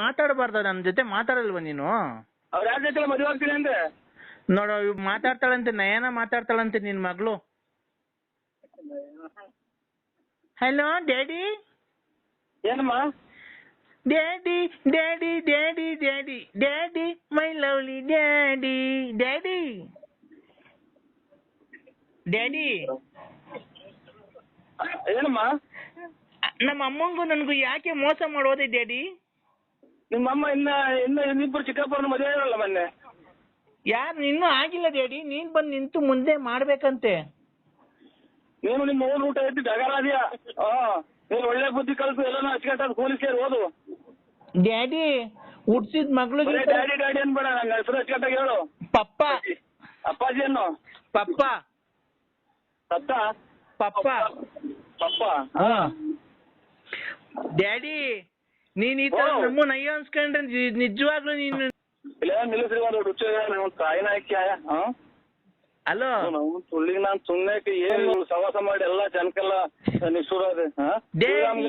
ಮಾತಾಡಬಾರ್ದ ನನ್ನ ಜೊತೆ ಮಾತಾಡಲ್ವ ನೀನು? ಅವ್ರ ಯಾರ ಜೊತೆ ಮದುವೆ ಆಗ್ತೀನಿ ಅಂದ್ರೆ? ನೋಡು ಇವ್ ಮಾತಾಡ್ತಾಳಂತೆ ನಯನ ಮಾತಾಡ್ತಾಳಂತೆ ನಿನ್ ಮಗಳು. ಹಲೋ ಡ್ಯಾಡಿ ಏನಮ್ಮ? Daddy daddy daddy daddy daddy my lovely daddy daddy daddy ಏನಮ್ಮ? ನಮ್ಮ ಅಮ್ಮಂಗೂ ನನಗೂ ಯಾಕೆ ಮೋಸ ಮಾಡೋದೆ ಡ್ಯಾಡಿ ನಿಮ್ಮ ಅಮ್ಮ ಇನ್ನ ಇನ್ನ ಇನ್ನಿಬ್ರು ಚಿಕ್ಕಪ್ಪನ ಮದುವೆ ಇರಲ್ಲ ಮೊನ್ನೆ? ಯಾರು ಇನ್ನೂ ಆಗಿಲ್ಲ ಡೇಡಿ ನೀನ್ ಬಂದು ನಿಂತು ಮುಂದೆ ಮಾಡ್ಬೇಕಂತೆ. ನೀನು ನಿಮ್ಮ ಓನ್ ಊಟ ಐತಿ ಡಗರಾದಿಯ ಹಾ ನೀನು ಒಳ್ಳೆ ಬುದ್ಧಿ ಕಲ್ತು ಎಲ್ಲಾನು ಅಚ್ಚುಕಟ್ಟಾದ ಕೂಲಿ ಸೇರಿ ಓದು. ಡ್ಯಾಡಿ ಹುಡ್ಸಿದ್ ಬರೀ ಮಗಳಿಗೆ ಡ್ಯಾಡಿ ಡ್ಯಾಡಿ ಅನ್ಬೇಡ ನನ್ನ ಹೆಸರು ಅಚ್ಚುಕಟ್ಟಾಗಿ ಹೇಳು. ಪಪ್ಪ. ಅಪ್ಪಾಜಿ ಅನ್ನು ಪಪ್ಪ? ಸತ್ತ ಪಪ್ಪ. ಪಪ್ಪ ಡ್ಯಾಡಿ ನೀನ್ ಈ ತರ. ನಮ್ಮನ್ನ ಅಯ್ಯೋ ಅನ್ಸ್ಕೊಂಡ್ರೆ ನಿಜ- ನಿಜವಾಗ್ಲೂ ನೀನು ಇಲ್ಲ ನಿಲ್ಲಿಸ್ರಿ ಒಂದು ರುಚಿ ನೀವು ಕಾಯಿನ ಹಾಕಿ ಹಾ? ಅಲೋ? ಸುಳ್ಳಿಗೆ ನಾನು ಸುಮ್ಮನೆ ಏನು ಸವಾಸ ಮಾಡಿ ಎಲ್ಲಾ ಜನಕ್ಕೆಲ್ಲ ನಿಷ್ಠುರ ಅದೇ ಹಾ? ಶ್ರೀರಾಮ್ಗೆ